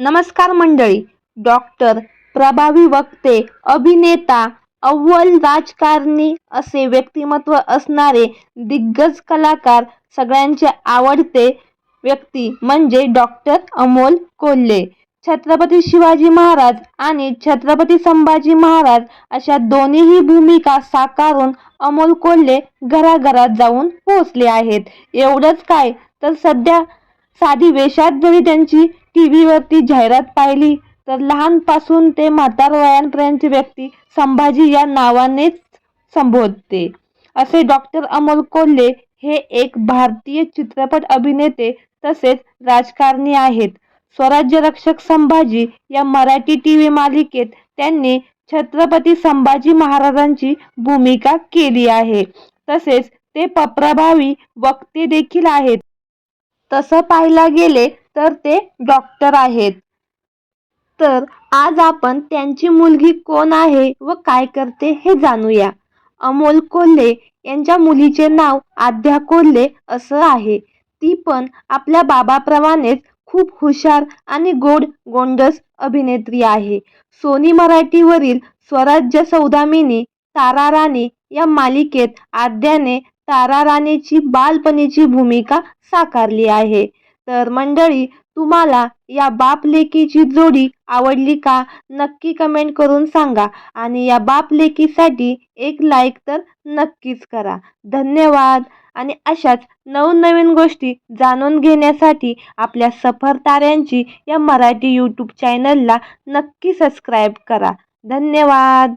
नमस्कार मंडळी. डॉक्टर प्रभावी वक्ते अभिनेता अव्वल राजकारणी असे व्यक्तिमत्व असणारे दिग्गज कलाकार सगळ्यांचे आवडते व्यक्ती म्हणजे डॉक्टर अमोल कोल्हे. छत्रपती शिवाजी महाराज आणि छत्रपती संभाजी महाराज अशा दोन्हीही भूमिका साकारून अमोल कोल्हे घराघरात जाऊन पोहोचले आहेत. एवढंच काय तर सध्या साधी वेशात जरी त्यांची टी व्हीवरती जाहिरात पाहिली तर लहानपासून ते म्हातार वयांपर्यंतची व्यक्ती संभाजी या नावानेच संबोधते. असे डॉक्टर अमोल कोल्हे हे एक भारतीय चित्रपट अभिनेते तसेच राजकारणी आहेत. स्वराज्य रक्षक संभाजी या मराठी टी व्ही मालिकेत त्यांनी छत्रपती संभाजी महाराजांची भूमिका केली आहे. तसेच ते पप्रभावी वक्ते देखील आहेत. तसं पाहायला गेले तर ते डॉक्टर आहेत. तर आज आपण त्यांची मुलगी कोण आहे व काय करते हे जाणूया. अमोल कोल्हे यांच्या मुलीचे नाव आद्या कोल्हे असं आहे. ती पण आपल्या बाबाप्रमाणेच खूप हुशार आणि गोड गोंडस अभिनेत्री आहे. सोनी मराठीवरील स्वराज्य सौदामिनी तारा राणी या मालिकेत आद्याने तारा राणेची बालपणीची भूमिका साकारली आहे. तर मंडळी तुम्हाला या बाप लेकीची जोडी आवडली का? नक्की कमेंट करून सांगा आणि या बाप लेकीसाठी एक लाईक तर नक्कीच करा. धन्यवाद! आणि अशाच नवनवीन गोष्टी जाणून घेण्यासाठी आपल्या सफर ताऱ्यांची या मराठी यूट्यूब चॅनलला नक्की सबस्क्राईब करा. धन्यवाद!